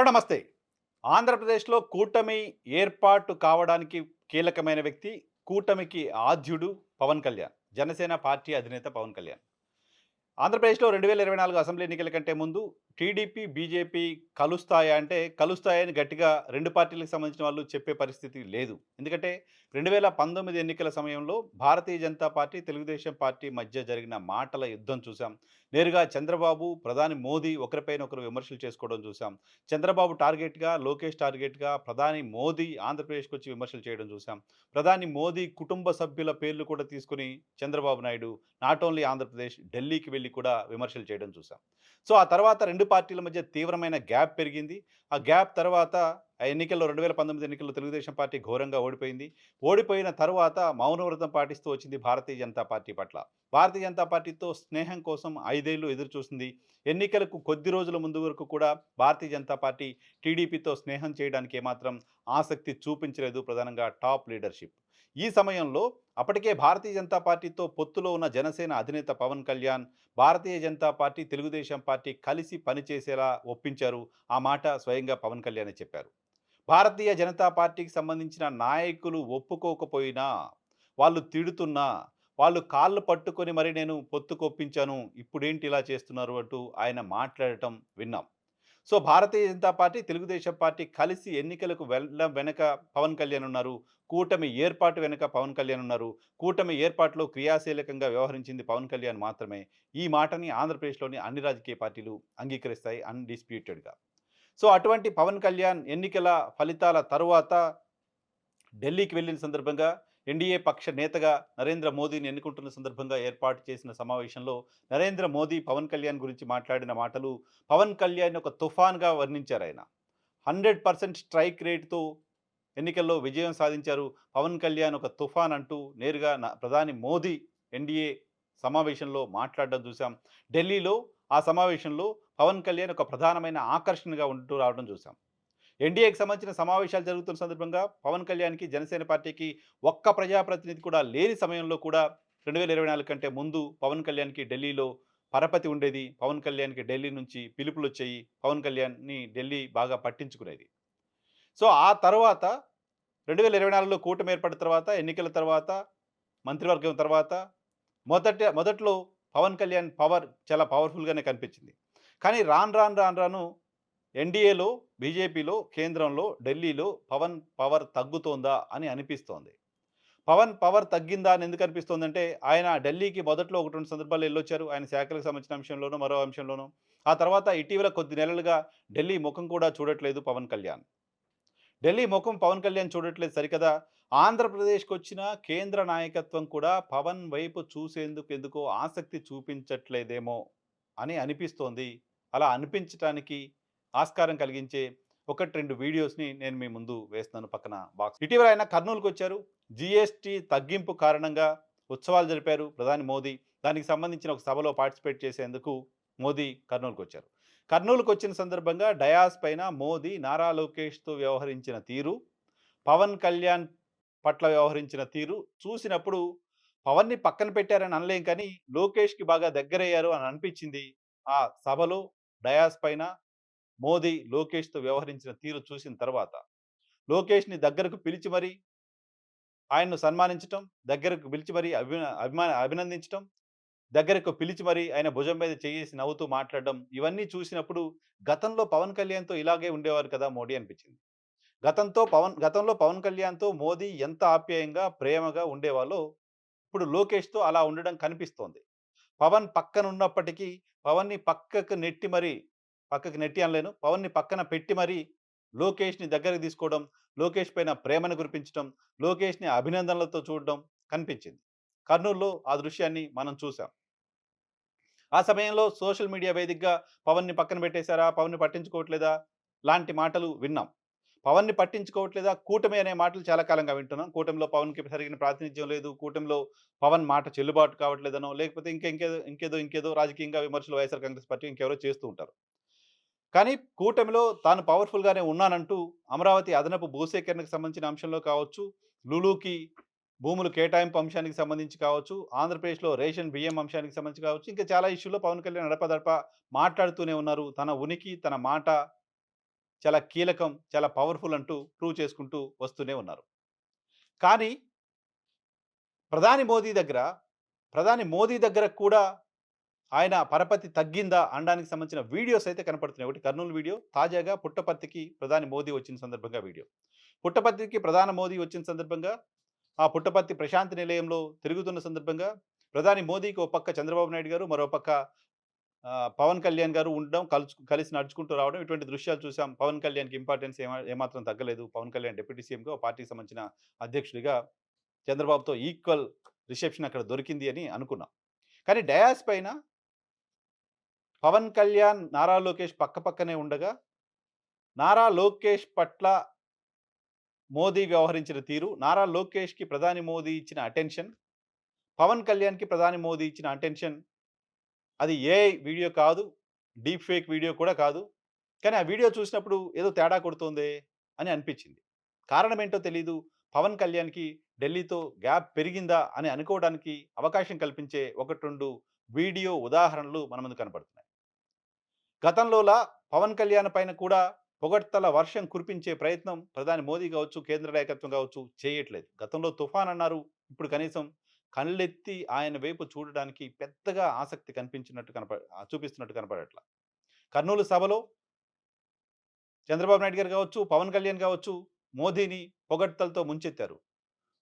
Hello నమస్తే. ఆంధ్రప్రదేశ్లో కూటమి ఏర్పాటు కావడానికి కీలకమైన వ్యక్తి కూటమికి ఆద్యుడు పవన్ కళ్యాణ్ జనసేన పార్టీ అధినేత పవన్ కళ్యాణ్. ఆంధ్రప్రదేశ్లో రెండు వేల ఇరవై నాలుగు అసెంబ్లీ ఎన్నికల కంటే ముందు టీడీపీ బీజేపీ కలుస్తాయా అంటే కలుస్తాయని గట్టిగా రెండు పార్టీలకు సంబంధించిన వాళ్ళు చెప్పే పరిస్థితి లేదు. ఎందుకంటే రెండు వేల పంతొమ్మిది ఎన్నికల సమయంలో భారతీయ జనతా పార్టీ తెలుగుదేశం పార్టీ మధ్య జరిగిన మాటల యుద్ధం చూసాం. నేరుగా చంద్రబాబు ప్రధాని మోదీ ఒకరిపైన ఒకరు విమర్శలు చేసుకోవడం చూసాం చంద్రబాబు టార్గెట్గా లోకేష్ టార్గెట్గా ప్రధాని మోదీ ఆంధ్రప్రదేశ్కి వచ్చి విమర్శలు చేయడం చూసాం ప్రధాని మోదీ కుటుంబ సభ్యుల పేర్లు కూడా తీసుకుని చంద్రబాబు నాయుడు నాట్ ఓన్లీ ఆంధ్రప్రదేశ్ ఢిల్లీకి వెళ్ళి కూడా విమర్శలు చేయడం చూసాం సో ఆ తర్వాత రెండు పార్టీల మధ్య తీవ్రమైన గ్యాప్ పెరిగింది. ఆ గ్యాప్ తర్వాత ఆ ఎన్నికల్లో రెండు వేల పంతొమ్మిది ఎన్నికల్లో తెలుగుదేశం పార్టీ ఘోరంగా ఓడిపోయింది. ఓడిపోయిన తర్వాత మౌనవ్రతం పాటిస్తూ వచ్చింది భారతీయ జనతా పార్టీ పట్ల. భారతీయ జనతా పార్టీతో స్నేహం కోసం ఐదేళ్ళు ఎదురు చూసింది ఎన్నికలకు కొద్ది రోజుల ముందు వరకు కూడా భారతీయ జనతా పార్టీ టీడీపీతో స్నేహం చేయడానికి ఏమాత్రం ఆసక్తి చూపించలేదు ప్రధానంగా టాప్ లీడర్షిప్. ఈ సమయంలో అప్పటికే భారతీయ జనతా పార్టీతో పొత్తులో ఉన్న జనసేన అధినేత పవన్ కళ్యాణ్ భారతీయ జనతా పార్టీ తెలుగుదేశం పార్టీ కలిసి పనిచేసేలా ఒప్పించారు. ఆ మాట స్వయంగా పవన్ కళ్యాణే చెప్పారు. భారతీయ జనతా పార్టీకి సంబంధించిన నాయకులు ఒప్పుకోకపోయినా వాళ్ళు తిడుతున్నా వాళ్ళు కాళ్ళు పట్టుకొని మరి నేను పొత్తుకు ఒప్పించాను ఇప్పుడేంటి ఇలా చేస్తున్నారు అంటూ ఆయన మాట్లాడటం విన్నాం. So Bharatiya Janata party Telugu Desam party కలిసి ఎన్నికలకు వెళ్ళడం వెనక పవన్ కళ్యాణ్ ఉన్నారు. కూటమి ఏర్పాటు వెనుక పవన్ కళ్యాణ్ ఉన్నారు. కూటమి ఏర్పాటులో క్రియాశీలకంగా వ్యవహరించింది పవన్ కళ్యాణ్ మాత్రమే. ఈ మాటని ఆంధ్రప్రదేశ్లోని అన్ని రాజకీయ పార్టీలు అంగీకరిస్తాయి అన్డిస్ప్యూటెడ్గా. సో అటువంటి పవన్ కళ్యాణ్ ఎన్నికల ఫలితాల తరువాత ఢిల్లీకి వెళ్ళిన సందర్భంగా ఎన్డీఏ పక్ష నేతగా నరేంద్ర మోదీని ఎన్నుకుంటున్న సందర్భంగా ఏర్పాటు చేసిన సమావేశంలో నరేంద్ర మోదీ పవన్ కళ్యాణ్ గురించి మాట్లాడిన మాటలు పవన్ కళ్యాణ్ ఒక తుఫాన్గా వర్ణించారు ఆయన. హండ్రెడ్ పర్సెంట్ స్ట్రైక్ రేట్తో ఎన్నికల్లో విజయం సాధించారు పవన్ కళ్యాణ్ ఒక తుఫాన్ అంటూ నేరుగా ప్రధాని మోదీ ఎన్డీఏ సమావేశంలో మాట్లాడడం చూసాం ఢిల్లీలో ఆ సమావేశంలో పవన్ కళ్యాణ్ ఒక ప్రధానమైన ఆకర్షణగా ఉంటూ రావడం చూసాం. ఎన్డీఏకి సంబంధించిన సమావేశాలు జరుగుతున్న సందర్భంగా పవన్ కళ్యాణ్కి జనసేన పార్టీకి ఒక్క ప్రజాప్రతినిధి కూడా లేని సమయంలో కూడా రెండు వేల ఇరవై నాలుగు కంటే ముందు పవన్ కళ్యాణ్కి ఢిల్లీలో పరపతి ఉండేది. పవన్ కళ్యాణ్కి ఢిల్లీ నుంచి పిలుపులు వచ్చాయి. పవన్ కళ్యాణ్ని ఢిల్లీ బాగా పట్టించుకునేది. సో ఆ తర్వాత రెండు వేల ఇరవై నాలుగులో కూటమి ఏర్పడిన తర్వాత ఎన్నికల తర్వాత మంత్రివర్గం తర్వాత మొదట మొదట్లో పవన్ కళ్యాణ్ పవర్ చాలా పవర్ఫుల్గానే కనిపించింది. కానీ రాను రాను రాను రాను ఎన్డీఏలో బీజేపీలో కేంద్రంలో ఢిల్లీలో పవన్ పవర్ తగ్గుతోందా అని అనిపిస్తోంది. పవన్ పవర్ తగ్గిందా అని ఎందుకు అనిపిస్తోందంటే ఆయన ఢిల్లీకి మొదట్లో ఒకటి రెండు సందర్భాలు వెళ్ళొచ్చారు. ఆయన శాఖలకు సంబంధించిన అంశంలోనూ మరో అంశంలోనూ. ఆ తర్వాత ఇటీవల కొద్ది నెలలుగా ఢిల్లీ ముఖం కూడా చూడట్లేదు పవన్ కళ్యాణ్. ఢిల్లీ ముఖం పవన్ కళ్యాణ్ చూడట్లేదు సరికదా? ఆంధ్రప్రదేశ్కి వచ్చిన కేంద్ర నాయకత్వం కూడా పవన్ వైపు చూసేందుకు ఎందుకో ఆసక్తి చూపించట్లేదేమో అని అనిపిస్తోంది అలా అనిపించటానికి ఆస్కారం కలిగించే ఒకటి రెండు వీడియోస్ని నేను మీ ముందు వేస్తున్నాను పక్కన బాక్స్. ఇటీవల ఆయన కర్నూలుకు వచ్చారు జిఎస్టీ తగ్గింపు కారణంగా ఉత్సవాలు జరిపారు ప్రధాని మోదీ. దానికి సంబంధించిన ఒక సభలో పార్టిసిపేట్ చేసేందుకు మోదీ కర్నూలుకు వచ్చారు కర్నూలుకు వచ్చిన సందర్భంగా డయాస్ పైన మోదీ నారా లోకేష్తో వ్యవహరించిన తీరు పవన్ కళ్యాణ్ పట్ల వ్యవహరించిన తీరు చూసినప్పుడు పవన్ని పక్కన పెట్టారని అనలేం కానీ లోకేష్కి బాగా దగ్గరయ్యారు అని అనిపించింది ఆ సభలో డయాస్ పైన మోదీ లోకేష్తో వ్యవహరించిన తీరు చూసిన తర్వాత లోకేష్ని దగ్గరకు పిలిచి మరీ ఆయన్ను సన్మానించటం దగ్గరకు పిలిచి మరీ అభిన అభిమాన అభినందించటం దగ్గరకు పిలిచి మరీ ఆయన భుజం మీద చేసి నవ్వుతూ మాట్లాడడం ఇవన్నీ చూసినప్పుడు గతంలో పవన్ కళ్యాణ్తో ఇలాగే ఉండేవారు కదా మోడీ అనిపించింది. గతంతో పవన్ గతంలో పవన్ కళ్యాణ్తో మోదీ ఎంత ఆప్యాయంగా ప్రేమగా ఉండేవాళ్ళో ఇప్పుడు లోకేష్తో అలా ఉండడం కనిపిస్తోంది. పవన్ పక్కన ఉన్నప్పటికీ పవన్ని పక్కకు నెట్టి మరీ పక్కకి నెట్టి అనలేను పవన్ని పక్కన పెట్టి మరీ లోకేష్ని దగ్గరికి తీసుకోవడం లోకేష్ పైన ప్రేమను కురిపించడం లోకేష్ని అభినందనలతో చూడడం కనిపించింది. కర్నూలులో ఆ దృశ్యాన్ని మనం చూసాం. ఆ సమయంలో సోషల్ మీడియా వేదికగా పవన్ని పక్కన పెట్టేశారా పవన్ని పట్టించుకోవట్లేదా లాంటి మాటలు విన్నాం. పవన్ని పట్టించుకోవట్లేదా? కూటమి అనే మాటలు చాలా కాలంగా వింటున్నాం. కూటమిలో పవన్కి సరిగిన ప్రాతినిధ్యం లేదు. కూటమిలో పవన్ మాట చెల్లుబాటు కావట్లేదనో లేకపోతే ఇంకా ఇంకేదో ఇంకేదో ఇంకేదో రాజకీయంగా విమర్శలు వైఎస్ఆర్ కాంగ్రెస్ పార్టీ ఇంకెవరో చేస్తూ ఉంటారు. కానీ కూటమిలో తాను పవర్ఫుల్గానే ఉన్నానంటూ అమరావతి అదనపు భూసేకరణకు సంబంధించిన అంశంలో కావచ్చు లులుకి భూములు కేటాయింపు అంశానికి సంబంధించి కావచ్చు ఆంధ్రప్రదేశ్లో రేషన్ బియ్యం అంశానికి సంబంధించి కావచ్చు ఇంకా చాలా ఇష్యూలో పవన్ కళ్యాణ్ నడపదడప మాట్లాడుతూనే ఉన్నారు. తన ఉనికి తన మాట చాలా కీలకం, చాలా పవర్‌ఫుల్ అంటూ ప్రూవ్ చేసుకుంటూ వస్తూనే ఉన్నారు. కానీ ప్రధాని మోదీ దగ్గర, ప్రధాని మోదీ దగ్గర కూడా ఆయన పరపతి తగ్గిందా అనడానికి సంబంధించిన వీడియోస్ అయితే కనపడుతున్నాయి. ఒకటి కర్నూలు వీడియో, తాజాగా పుట్టపర్తికి ప్రధాని మోదీ వచ్చిన సందర్భంగా వీడియో. పుట్టపర్తికి ప్రధాని మోదీ వచ్చిన సందర్భంగా, ఆ పుట్టపర్తి ప్రశాంతి నిలయంలో తిరుగుతున్న సందర్భంగా ప్రధాని మోదీకి ఓ పక్క చంద్రబాబు నాయుడు గారు, మరో పక్క పవన్ కళ్యాణ్ గారు ఉండడం, కలుసు కలిసి నడుచుకుంటూ రావడం ఇటువంటి దృశ్యాలు చూసాం. పవన్ కళ్యాణ్‌కి ఇంపార్టెన్స్ ఏమా ఏమాత్రం తగ్గలేదు. పవన్ కళ్యాణ్ డిప్యూటీ సీఎంగా, పార్టీకి సంబంధించిన అధ్యక్షుడిగా చంద్రబాబుతో ఈక్వల్ రిసెప్షన్ అక్కడ దొరికింది అని అనుకున్నాం. కానీ డయాస్ పైన పవన్ కళ్యాణ్, నారా లోకేష్ పక్కపక్కనే ఉండగా, నారా లోకేష్ పట్ల మోదీ వ్యవహరించిన తీరు, నారా లోకేష్‌కి ప్రధాని మోదీ ఇచ్చిన అటెన్షన్, పవన్ కళ్యాణ్‌కి ప్రధాని మోదీ ఇచ్చిన అటెన్షన్ అది ఏఐ వీడియో కాదు. డీప్ ఫేక్ వీడియో కూడా కాదు. కానీ ఆ వీడియో చూసినప్పుడు ఏదో తేడా కొడుతోందే అని అనిపించింది. కారణం ఏంటో తెలీదు. పవన్ కళ్యాణ్‌కి ఢిల్లీతో గ్యాప్ పెరిగిందా అని అనుకోవడానికి అవకాశం కల్పించే 1, 2 వీడియో ఉదాహరణలు మన ముందు కనపడుతున్నాయి. గతంలోలా పవన్ కళ్యాణ్ పైన కూడా పొగడ్తల వర్షం కురిపించే ప్రయత్నం ప్రధాని మోదీ కావచ్చు, కేంద్ర నాయకత్వం కావచ్చు చేయట్లేదు. గతంలో తుఫాన్ అన్నారు. ఇప్పుడు కనీసం కళ్ళెత్తి ఆయన వైపు చూడడానికి పెద్దగా ఆసక్తి కనిపించినట్టు కనప చూపిస్తున్నట్టు కనపడట్ల. కర్నూలు సభలో చంద్రబాబు నాయుడు గారు కావచ్చు, పవన్ కళ్యాణ్ కావచ్చు, మోదీని పొగడ్తలతో ముంచెత్తారు.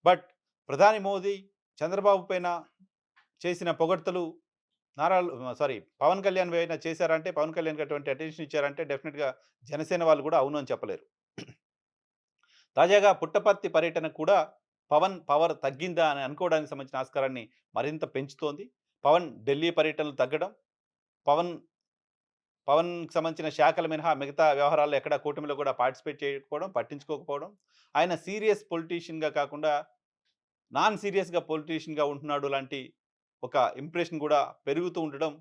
బట్ ప్రధాని మోదీ చంద్రబాబు పైన చేసిన పొగడ్తలు నారా సారీ పవన్ కళ్యాణ్ పైన చేశారంటే, పవన్ కళ్యాణ్‌కి అటువంటి అటెన్షన్ ఇచ్చారంటే డెఫినెట్గా జనసేన వాళ్ళు కూడా అవును అని చెప్పలేరు. తాజాగా పుట్టపర్తి పర్యటన కూడా పవన్ పవర్ తగ్గిందా అని అనుకోవడానికి సంబంధించిన ఆస్కారాన్ని మరింత పెంచుతోంది. పవన్ ఢిల్లీ పర్యటనలు తగ్గడం, పవన్ పవన్‌కి సంబంధించిన శాఖల మినహా మిగతా వ్యవహారాల్లో ఎక్కడ కూటమిలో కూడా పార్టిసిపేట్ చేయకపోవడం, పట్టించుకోకపోవడం, ఆయన సీరియస్ పొలిటీషియన్‌గా కాకుండా నాన్ సీరియస్‌గా పొలిటీషియన్‌గా ఉంటున్నాడు లాంటి ఒక ఇంప్రెషన్ కూడా పెరుగుతూ ఉండడం,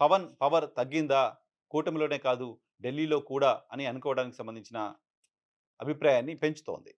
పవన్ పవర్ తగ్గిందా కూటమిలోనే కాదు ఢిల్లీలో కూడా అని అనుకోవడానికి సంబంధించిన అభిప్రాయాన్ని పెంచుతోంది.